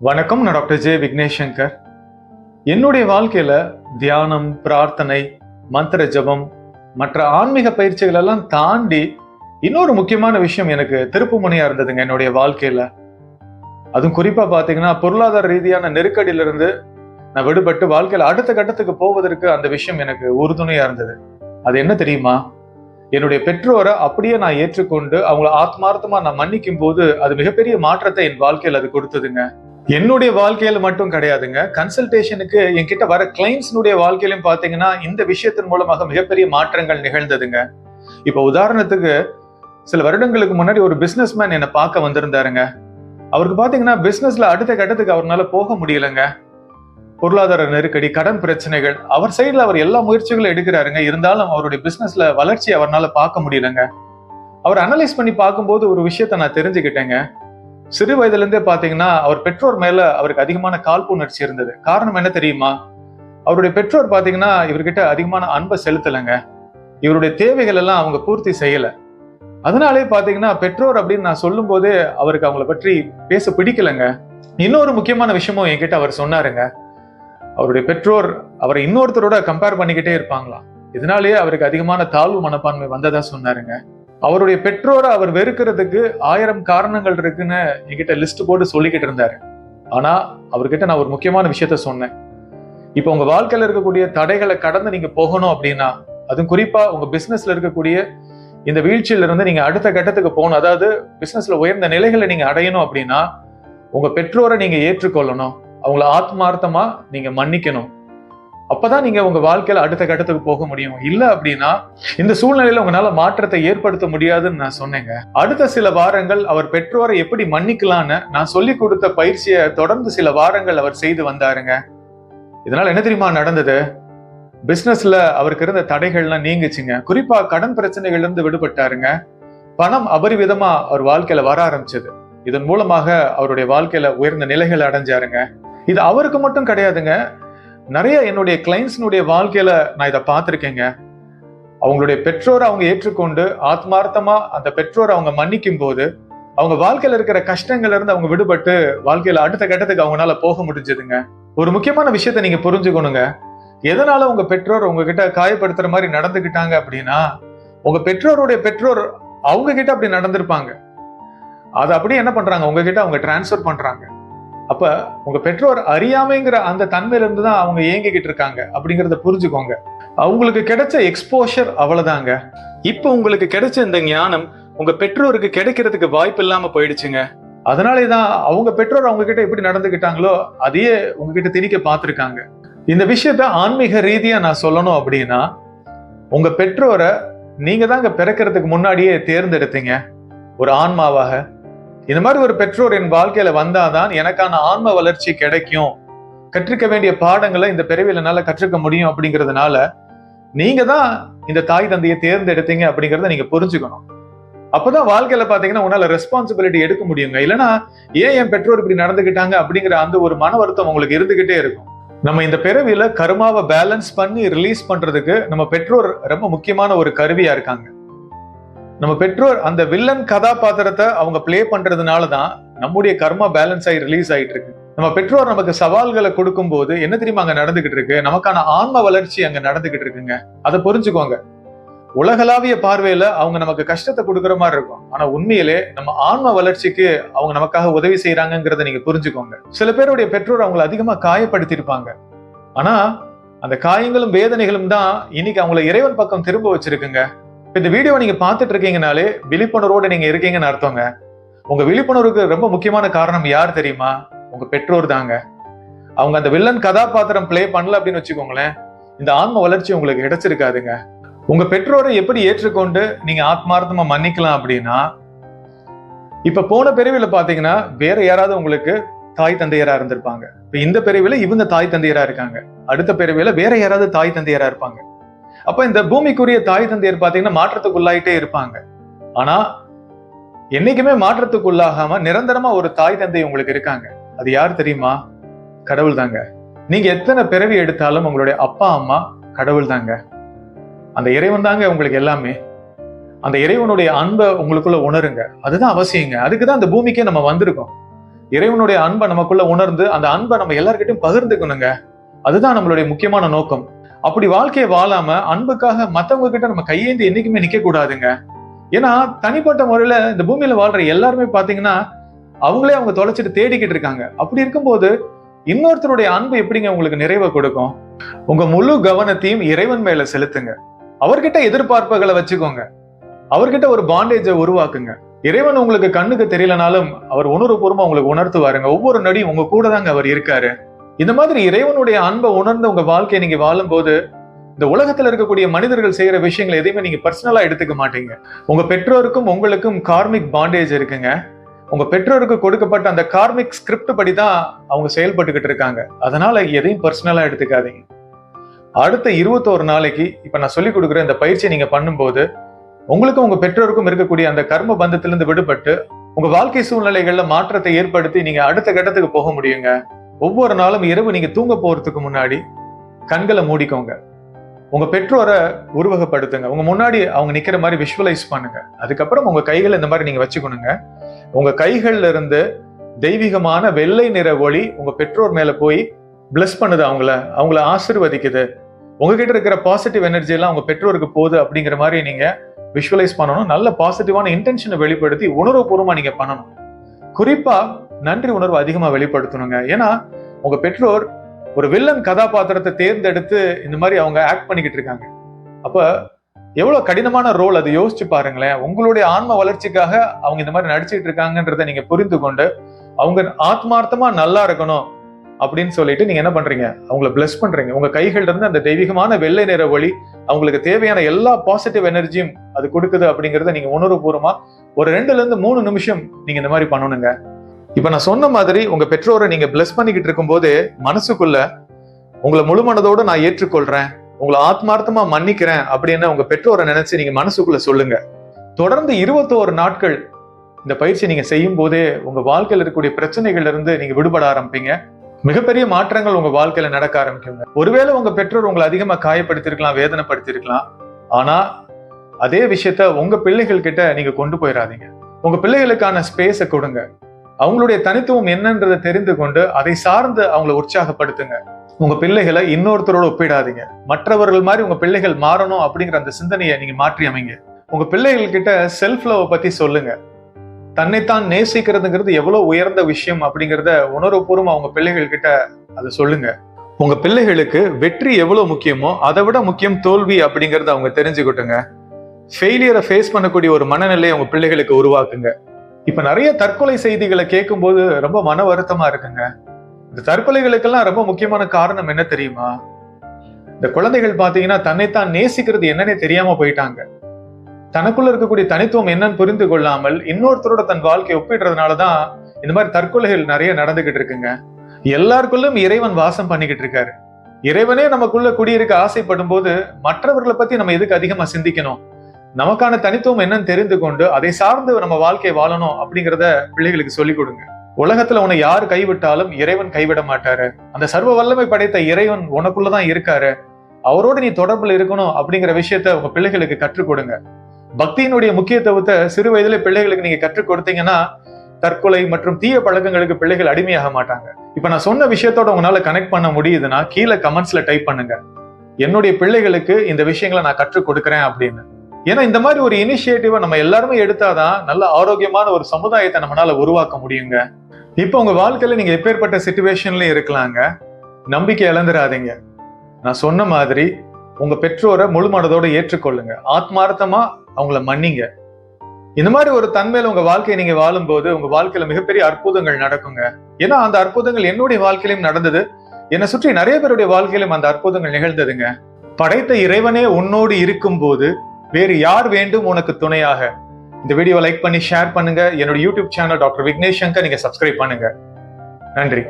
வணக்கம் நான் doctor J. Vignesh Shankar என்னுடைய வாழ்க்கையில தியானம் பிரார்த்தனை மந்திர ஜபம் மற்ற ஆன்மீக பயிற்சிகள் எல்லாம் தாண்டி இன்னொரு முக்கியமான விஷயம் எனக்கு திருப்புமுனையா இருந்ததுங்க என்னுடைய வாழ்க்கையில. அதுவும் குறிப்பா பாத்தீங்கன்னா பொருளாதார ரீதியான நெருக்கடியிலிருந்து நான் விடுபட்டு வாழ்க்கையில அடுத்த கட்டத்துக்கு போவதற்கு அந்த விஷயம் எனக்கு உறுதுணையா இருந்தது. அது என்ன தெரியுமா? என்னுடைய பெற்றோரை அப்படியே நான் ஏற்றுக்கொண்டு அவங்கள ஆத்மார்த்தமா நான் மன்னிக்கும் போது அது மிகப்பெரிய மாற்றத்தை என் வாழ்க்கையில் அது கொடுத்ததுங்க. என்னுடைய வாழ்க்கையில மட்டும் கிடையாதுங்க. கன்சல்டேஷனுக்கு என்கிட்ட வர கிளைண்ட்ஸ்னுடைய வாழ்க்கையிலும் பார்த்தீங்கன்னா இந்த விஷயத்தின் மூலமாக மிகப்பெரிய மாற்றங்கள் நிகழ்ந்ததுங்க. இப்போ உதாரணத்துக்கு சில வருடங்களுக்கு முன்னாடி ஒரு பிஸ்னஸ்மேன் என்னை பார்க்க வந்திருந்தாருங்க. அவருக்கு பார்த்தீங்கன்னா பிஸ்னஸ்ல அடுத்த கட்டத்துக்கு அவரால் போக முடியலங்க. பொருளாதார நெருக்கடி கடன் பிரச்சனைகள் அவர் சைடில் அவர் எல்லா முயற்சிகளும் எடுக்கிறாருங்க. இருந்தாலும் அவருடைய பிஸ்னஸ்ல வளர்ச்சி அவரால் பார்க்க முடியலங்க. அவர் அனலைஸ் பண்ணி பார்க்கும்போது ஒரு விஷயத்த நான் தெரிஞ்சுக்கிட்டேங்க. சிறு வயதுலேருந்தே பார்த்தீங்கன்னா அவர் பெற்றோர் மேல அவருக்கு அதிகமான காழ்ப்புணர்ச்சி இருந்தது. காரணம் என்ன தெரியுமா? அவருடைய பெற்றோர் பார்த்தீங்கன்னா இவர்கிட்ட அதிகமான அன்பை செலுத்தலைங்க. இவருடைய தேவைகள் எல்லாம் அவங்க பூர்த்தி செய்யலை. அதனாலே பார்த்தீங்கன்னா பெற்றோர் அப்படின்னு நான் சொல்லும் போதே அவருக்கு அவங்கள பற்றி பேச பிடிக்கலங்க. இன்னொரு முக்கியமான விஷயமும் என்கிட்ட அவர் சொன்னாருங்க. அவருடைய பெற்றோர் அவரை இன்னொருத்தரோட கம்பேர் பண்ணிக்கிட்டே இருப்பாங்களாம். இதனாலேயே அவருக்கு அதிகமான தாழ்வு மனப்பான்மை வந்ததா சொன்னாருங்க. அவருடைய பெற்றோரை அவர் வெறுக்கிறதுக்கு ஆயிரம் காரணங்கள் இருக்குன்னு என்கிட்ட லிஸ்ட் போட்டு சொல்லிக்கிட்டு இருந்தாரு. ஆனா அவர்கிட்ட நான் ஒரு முக்கியமான விஷயத்த சொன்னேன். இப்போ உங்க வாழ்க்கையில இருக்கக்கூடிய தடைகளை கடந்து நீங்க போகணும் அப்படின்னா அதுவும் குறிப்பா உங்க பிசினஸ்ல இருக்கக்கூடிய இந்த வீழ்ச்சியில இருந்து நீங்க அடுத்த கட்டத்துக்கு போகணும். அதாவது பிசினஸ்ல உயர்ந்த நிலைகளை நீங்க அடையணும் அப்படின்னா உங்க பெற்றோரை நீங்க ஏற்றுக்கொள்ளணும். அவங்கள ஆத்மார்த்தமா நீங்க மன்னிக்கணும். அப்பதான் நீங்க உங்க வாழ்க்கையில அடுத்த கட்டத்துக்கு போக முடியும். இல்ல அப்படின்னா இந்த சூழ்நிலையில உங்களால மாற்றத்தை ஏற்படுத்த முடியாதுன்னு நான் சொன்னேங்க. அடுத்த சில வாரங்கள் அவர் பெற்றோரை எப்படி மன்னிக்கலான்னு நான் சொல்லி கொடுத்த பயிற்சியை தொடர்ந்து சில வாரங்கள் அவர் செய்து வந்தாருங்க. இதனால என்ன தெரியுமா நடந்தது? பிசினஸ்ல அவருக்கு இருந்த தடைகள்லாம் நீங்குச்சுங்க. குறிப்பா கடன் பிரச்சனைகள்ல இருந்து விடுபட்டாருங்க. பணம் அபரிவிதமா அவர் வாழ்க்கையில வர ஆரம்பிச்சது. இதன் மூலமாக அவருடைய வாழ்க்கையில உயர்ந்த நிலைகள் அடைஞ்சாருங்க. இது அவருக்கு மட்டும் கிடையாதுங்க. நிறைய என்னுடைய கிளைண்ட்ஸ்னுடைய வாழ்க்கையில நான் இதை பார்த்துருக்கேங்க. அவங்களுடைய பெற்றோரை அவங்க ஏற்றுக்கொண்டு ஆத்மார்த்தமா அந்த பெற்றோரை அவங்க மன்னிக்கும் போது அவங்க வாழ்க்கையில இருக்கிற கஷ்டங்கள்ல இருந்து அவங்க விடுபட்டு வாழ்க்கையில அடுத்த கட்டத்துக்கு அவங்களால போக முடிஞ்சதுங்க. ஒரு முக்கியமான விஷயத்த நீங்க புரிஞ்சுக்கணுங்க. எதனால உங்க பெற்றோர் உங்ககிட்ட காயப்படுத்துற மாதிரி நடந்துக்கிட்டாங்க அப்படின்னா உங்க பெற்றோருடைய பெற்றோர் அவங்க கிட்ட அப்படி நடந்திருப்பாங்க. அதை அப்படியே என்ன பண்றாங்க? உங்ககிட்ட அவங்க டிரான்ஸ்ஃபர் பண்றாங்க. அப்ப உங்க பெற்றோர் அறியாமைங்கிற அந்த தன்மையிலிருந்து தான் அவங்க இயங்கிக்கிட்டு இருக்காங்க அப்படிங்கிறத புரிஞ்சுக்கோங்க. அவங்களுக்கு கிடைச்ச எக்ஸ்போஷர் அவ்வளவுதாங்க. இப்ப உங்களுக்கு கிடைச்ச இந்த ஞானம் உங்க பெற்றோருக்கு கிடைக்கிறதுக்கு வாய்ப்பு இல்லாம போயிடுச்சுங்க. அதனாலே தான் அவங்க பெற்றோர் அவங்க கிட்ட எப்படி நடந்துக்கிட்டாங்களோ அதையே உங்ககிட்ட திணிக்க பார்த்துருக்காங்க. இந்த விஷயத்த ஆன்மீக ரீதியா நான் சொல்லணும் அப்படின்னா உங்க பெற்றோரை நீங்க தாங்க பிறக்கிறதுக்கு முன்னாடியே தேர்ந்தெடுத்தீங்க. ஒரு ஆன்மாவாக இந்த மாதிரி ஒரு பெற்றோர் என் வாழ்க்கையில வந்தாதான் எனக்கான ஆன்ம வளர்ச்சி கிடைக்கும். கற்றுக்க வேண்டிய பாடங்களை இந்த பிறவியில என்னால கற்றுக்க முடியும் அப்படிங்கிறதுனால நீங்க தான் இந்த தாய் தந்தையை தேர்ந்தெடுத்தீங்க அப்படிங்கிறத நீங்க புரிஞ்சுக்கணும். அப்பதான் வாழ்க்கையில பாத்தீங்கன்னா உன்னால ரெஸ்பான்சிபிலிட்டி எடுக்க முடியுங்க. இல்லைன்னா ஏன் என் பெற்றோர் இப்படி நடந்துகிட்டாங்க அப்படிங்கிற அந்த ஒரு மன வருத்தம் உங்களுக்கு இருந்துகிட்டே இருக்கும். நம்ம இந்த பிறவியில கருமாவை பேலன்ஸ் பண்ணி ரிலீஸ் பண்றதுக்கு நம்ம பெற்றோர் ரொம்ப முக்கியமான ஒரு கருவியா இருக்காங்க. நம்ம பெற்றோர் அந்த வில்லன் கதாபாத்திரத்தை அவங்க பிளே பண்றதுனால தான் நம்முடைய கர்மா பேலன்ஸ் ஆகி ரிலீஸ் ஆயிட்டு இருக்கு நம்ம பெற்றோர் நமக்கு சவால்களை கொடுக்கும் போது என்ன தெரியுமா அங்க நடந்துகிட்டு இருக்கு? நமக்கான ஆன்ம வளர்ச்சி அங்க நடந்துகிட்டு இருக்குங்க. அதை புரிஞ்சுக்கோங்க. உலகளாவிய பார்வையில அவங்க நமக்கு கஷ்டத்தை கொடுக்குற மாதிரி இருக்கும். ஆனா உண்மையிலே நம்ம ஆன்ம வளர்ச்சிக்கு அவங்க நமக்காக உதவி செய்யறாங்கிறத நீங்க புரிஞ்சுக்கோங்க. சில பேருடைய பெற்றோர் அவங்களை அதிகமா காயப்படுத்தியிருப்பாங்க. ஆனா அந்த காயங்களும் வேதனைகளும் தான் இன்னைக்கு அவங்கள இறைவன் பக்கம் திரும்ப வச்சிருக்குங்க. இந்த வீடியோ நீங்க பார்த்துட்டு இருக்கீங்கனாலே விழிப்புணர்வோட நீங்க இருக்கீங்கன்னு அர்த்தங்க. உங்க விழிப்புணர்வுக்கு ரொம்ப முக்கியமான காரணம் யார் தெரியுமா? உங்க பெற்றோர் தாங்க. அவங்க அந்த வில்லன் கதாபாத்திரம் பிளே பண்ணல அப்படின்னு வச்சுக்கோங்களேன் இந்த ஆன்ம வளர்ச்சி உங்களுக்கு கிடைச்சிருக்காதுங்க. உங்க பெற்றோரை எப்படி ஏற்றுக்கொண்டு நீங்க ஆத்மார்த்தமா மன்னிக்கலாம் அப்படின்னா இப்ப போன பிரிவில் பாத்தீங்கன்னா வேற யாராவது உங்களுக்கு தாய் தந்தையரா இருந்திருப்பாங்க. இப்ப இந்த பிரிவில் இவங்க தாய் தந்தையரா இருக்காங்க. அடுத்த பிரிவில் வேற யாராவது தாய் தந்தையரா இருப்பாங்க. அப்ப இந்த பூமிக்குரிய தாய் தந்தையர் பாத்தீங்கன்னா மாற்றத்துக்குள்ளாயிட்டே இருப்பாங்க. ஆனா என்னைக்குமே மாற்றத்துக்குள்ளாகாம நிரந்தரமா ஒரு தாய் தந்தை உங்களுக்கு இருக்காங்க. அது யார் தெரியுமா? கடவுள் தாங்க. நீங்க எத்தனை பிறவி எடுத்தாலும் உங்களுடைய அப்பா அம்மா கடவுள் தாங்க. அந்த இறைவன் தாங்க உங்களுக்கு எல்லாமே. அந்த இறைவனுடைய அன்பை உங்களுக்குள்ள உணருங்க. அதுதான் அவசியங்க. அதுக்கு தான் அந்த பூமிக்கே நம்ம வந்திருக்கோம். இறைவனுடைய அன்பை நமக்குள்ள உணர்ந்து அந்த அன்பை நம்ம எல்லார்கிட்டையும் பகிர்ந்துக்கணுங்க. அதுதான் நம்மளுடைய முக்கியமான நோக்கம். அப்படி வாழ்க்கையை வாழாம அன்புக்காக மத்தவங்க கிட்ட நம்ம கையேந்தி என்னைக்குமே நிக்க கூடாதுங்க ஏன்னா தனிப்பட்ட முறையில இந்த பூமியில வாழ்ற எல்லாருமே பாத்தீங்கன்னா அவங்களே அவங்க தொலைச்சிட்டு தேடிக்கிட்டு இருக்காங்க. அப்படி இருக்கும்போது இன்னொருத்தருடைய அன்பு எப்படிங்க உங்களுக்கு நிறைவை கொடுக்கும்? உங்க முழு கவனத்தையும் இறைவன் மேல செலுத்துங்க. அவர்கிட்ட எதிர்பார்ப்புகளை வச்சுக்கோங்க. அவர்கிட்ட ஒரு பாண்டேஜை உருவாக்குங்க. இறைவன் உங்களுக்கு கண்ணுக்கு தெரியலனாலும் அவர் உணர்வுபூர்வமா உங்களுக்கு உணர்த்துவாருங்க. ஒவ்வொரு நடியும் உங்க கூட தாங்க அவர் இருக்காரு. இந்த மாதிரி இறைவனுடைய அன்பை உணர்ந்த உங்க வாழ்க்கையை நீங்க வாழும்போது இந்த உலகத்துல இருக்கக்கூடிய மனிதர்கள் செய்யற விஷயங்களை எதையுமே நீங்க பர்சனலா எடுத்துக்க மாட்டீங்க. உங்க பெற்றோருக்கும் உங்களுக்கும் கார்மிக் பாண்டேஜ் இருக்குங்க. உங்க பெற்றோருக்கு கொடுக்கப்பட்ட அந்த கார்மிக் ஸ்கிரிப்ட் படி தான் அவங்க செயல்பட்டுக்கிட்டு இருக்காங்க. அதனால எதையும் பர்சனலா எடுத்துக்காதீங்க. அடுத்த இருபத்தோரு நாளைக்கு இப்ப நான் சொல்லி கொடுக்குற இந்த பயிற்சியை நீங்க பண்ணும்போது உங்களுக்கும் உங்க பெற்றோருக்கும் இருக்கக்கூடிய அந்த கர்ம பந்தத்திலிருந்து விடுபட்டு உங்க வாழ்க்கை சூழ்நிலைகள்ல மாற்றத்தை ஏற்படுத்தி நீங்க அடுத்த கட்டத்துக்கு போக முடியுங்க. ஒவ்வொரு நாளும் இரவு நீங்க தூங்க போறதுக்கு முன்னாடி கண்களை மூடிக்கோங்க. உங்க பெற்றோரை உருவகப்படுத்துங்க. உங்க முன்னாடி அவங்க நிக்கிற மாதிரி விஷுவலைஸ் பண்ணுங்க. அதுக்கப்புறம் உங்க கைகளை இந்த மாதிரி நீங்க வச்சுக்கணுங்க. உங்க கைகள்ல இருந்து தெய்வீகமான வெள்ளை நிற ஒளி உங்க பெற்றோர் மேல போய் பிளஸ் பண்ணுது அவங்கள. அவங்கள ஆசிர்வதிக்குது. உங்ககிட்ட இருக்கிற பாசிட்டிவ் எனர்ஜி எல்லாம் உங்க பெற்றோருக்கு போகுது அப்படிங்கிற மாதிரி நீங்க விஷுவலைஸ் பண்ணணும். நல்ல பாசிட்டிவான இன்டென்ஷனை வெளிப்படுத்தி உணர்வுபூர்வமா நீங்க பண்ணணும். குறிப்பா நன்றி உணர்வு அதிகமாக வெளிப்படுத்தணுங்க. ஏன்னா உங்க பெற்றோர் ஒரு வில்லன் கதாபாத்திரத்தை தேர்ந்தெடுத்து இந்த மாதிரி அவங்க ஆக்ட் பண்ணிக்கிட்டு இருக்காங்க. அப்போ எவ்வளோ கடினமான ரோல் அதை யோசிச்சு பாருங்களேன். உங்களுடைய ஆன்ம வளர்ச்சிக்காக அவங்க இந்த மாதிரி நடிச்சுட்டு இருக்காங்கன்றத நீங்க புரிந்து கொண்டு அவங்க ஆத்மார்த்தமா நல்லா இருக்கணும் அப்படின்னு சொல்லிட்டு நீங்க என்ன பண்றீங்க? அவங்கள பிளஸ் பண்றீங்க. உங்க கைகள் இருந்து அந்த தெய்வீகமான வெள்ளை நிற ஒளி அவங்களுக்கு தேவையான எல்லா பாசிட்டிவ் எனர்ஜியும் அது கொடுக்குது அப்படிங்கறத நீங்க உணர்வுபூர்வமா ஒரு ரெண்டுல இருந்து மூணு நிமிஷம் நீங்க இந்த மாதிரி பண்ணணுங்க. இப்ப நான் சொன்ன மாதிரி உங்க பெற்றோரை நீங்க பிளஸ் பண்ணிக்கிட்டு இருக்கும்போது மனசுக்குள்ள உங்களை முழு மனதோட நான் ஏற்றுக்கொள்றேன் உங்களை ஆத்மார்த்தமா மன்னிக்கிறேன் அப்படின்னு உங்க பெற்றோரை நினைச்சு நீங்க மனசுக்குள்ள சொல்லுங்க. தொடர்ந்து இருபத்தோரு நாட்கள் இந்த பயிற்சி நீங்க செய்யும் போதே உங்க வாழ்க்கையில இருக்கக்கூடிய பிரச்சனைகள்ல இருந்து நீங்க விடுபட ஆரம்பிப்பீங்க. மிகப்பெரிய மாற்றங்கள் உங்க வாழ்க்கையில நடக்க ஆரம்பிக்குங்க. ஒருவேளை உங்க பெற்றோர் உங்களை அதிகமா காயப்படுத்திருக்கலாம் வேதனைப்படுத்திருக்கலாம் ஆனா அதே விஷயத்த உங்க பிள்ளைகள் கிட்ட நீங்க கொண்டு போயிடாதீங்க உங்க பிள்ளைகளுக்கான ஸ்பேஸை கொடுங்க. அவங்களுடைய தனித்துவம் என்னன்றதை தெரிந்து கொண்டு அதை சார்ந்து அவங்கள உற்சாகப்படுத்துங்க. உங்க பிள்ளைகளை இன்னொருத்தரோட ஒப்பிடாதீங்க. மற்றவர்கள் மாதிரி உங்க பிள்ளைகள் மாறணும் அப்படிங்கிற அந்த சிந்தனையை நீங்க மாற்றி அமைங்க. உங்க பிள்ளைகள் கிட்ட செல்ஃப் லவ் பத்தி சொல்லுங்க. தன்னைத்தான் நேசிக்கிறதுங்கிறது எவ்வளவு உயர்ந்த விஷயம் அப்படிங்கிறத உணர்வுபூர்வம் உங்க பிள்ளைகள் கிட்ட அதை சொல்லுங்க. உங்க பிள்ளைகளுக்கு வெற்றி எவ்வளவு முக்கியமோ அதை விட முக்கியம் தோல்வி அப்படிங்கறத அவங்க தெரிஞ்சுக்கிட்டுங்க. ஃபெயிலியரை ஃபேஸ் பண்ணக்கூடிய ஒரு மனநிலையை உங்க பிள்ளைகளுக்கு உருவாக்குங்க. இப்ப நிறைய தற்கொலை செய்திகளை கேட்கும்போது ரொம்ப மன வருத்தமா இருக்குங்க. இந்த தற்கொலைகளுக்கெல்லாம் ரொம்ப முக்கியமான காரணம் என்ன தெரியுமா? இந்த குழந்தைகள் பாத்தீங்கன்னா தன்னைத்தான் நேசிக்கிறது என்னன்னே தெரியாம போயிட்டாங்க. தனக்குள்ள இருக்கக்கூடிய தனித்துவம் என்னன்னு புரிந்து கொள்ளாமல் இன்னொருத்தரோட தன் வாழ்க்கையை ஒப்பிடுறதுனாலதான் இந்த மாதிரி தற்கொலைகள் நிறைய நடந்துகிட்டு இருக்குங்க. எல்லாருக்குள்ளும் இறைவன் வாசம் பண்ணிக்கிட்டு இருக்காரு. இறைவனே நமக்குள்ள குடியிருக்க ஆசைப்படும் போது மற்றவர்களை பத்தி நம்ம எதுக்கு அதிகமா சிந்திக்கணும்? நமக்கான தனித்துவம் என்னன்னு தெரிந்து கொண்டு அதை சார்ந்து நம்ம வாழ்க்கை வாழணும் அப்படிங்கிறத பிள்ளைகளுக்கு சொல்லிக் கொடுங்க. உலகத்துல உன்னை யார் கைவிட்டாலும் இறைவன் கைவிட மாட்டாரு. அந்த சர்வ வல்லமை படைத்த இறைவன் உனக்குள்ளதான் இருக்காரு. அவரோட நீ தொடர்புல இருக்கணும் அப்படிங்கிற விஷயத்த உங்க பிள்ளைகளுக்கு கற்றுக் கொடுங்க. பக்தியினுடைய முக்கியத்துவத்தை சிறு வயதுல பிள்ளைகளுக்கு நீங்க கற்றுக் கொடுத்தீங்கன்னா தற்கொலை மற்றும் தீய பழக்கங்களுக்கு பிள்ளைகள் அடிமையாக மாட்டாங்க. இப்ப நான் சொன்ன விஷயத்தோட உங்களால கனெக்ட் பண்ண முடியுதுன்னா கீழே கமெண்ட்ஸ்ல டைப் பண்ணுங்க. என்னுடைய பிள்ளைகளுக்கு இந்த விஷயங்களை நான் கற்றுக் கொடுக்குறேன் அப்படின்னு. ஏன்னா இந்த மாதிரி ஒரு இனிஷியேட்டிவை நம்ம எல்லாருமே எடுத்தாதான் நல்ல ஆரோக்கியமான ஒரு சமுதாயத்தை நம்மளால உருவாக்க முடியுங்க. இப்போ உங்க வாழ்க்கையில நீங்க எப்பேற்பட்ட சுச்சுவேஷன்லயும் இருக்கலாங்க. நம்பிக்கை இழந்துடாதீங்க நான் சொன்ன மாதிரி உங்க பெற்றோரை முழு மனதோட ஏற்றுக்கொள்ளுங்க. ஆத்மார்த்தமா அவங்கள மன்னிங்க. இந்த மாதிரி ஒரு தன்மையில உங்க வாழ்க்கையை நீங்க வாழும்போது உங்க வாழ்க்கையில மிகப்பெரிய அற்புதங்கள் நடக்குங்க. ஏன்னா அந்த அற்புதங்கள் என்னுடைய வாழ்க்கையிலும் நடந்தது. என்னை சுற்றி நிறைய பேருடைய வாழ்க்கையிலும் அந்த அற்புதங்கள் நிகழ்ந்ததுங்க. படைத்த இறைவனே உன்னோடு இருக்கும்போது வேறு யார் வேண்டும் உனக்கு துணையாக? இந்த வீடியோ லைக் பண்ணி ஷேர் பண்ணுங்க. என்னோட YouTube channel doctor Vignesh Shankar நீங்க சப்ஸ்கிரைப் பண்ணுங்க. நன்றி.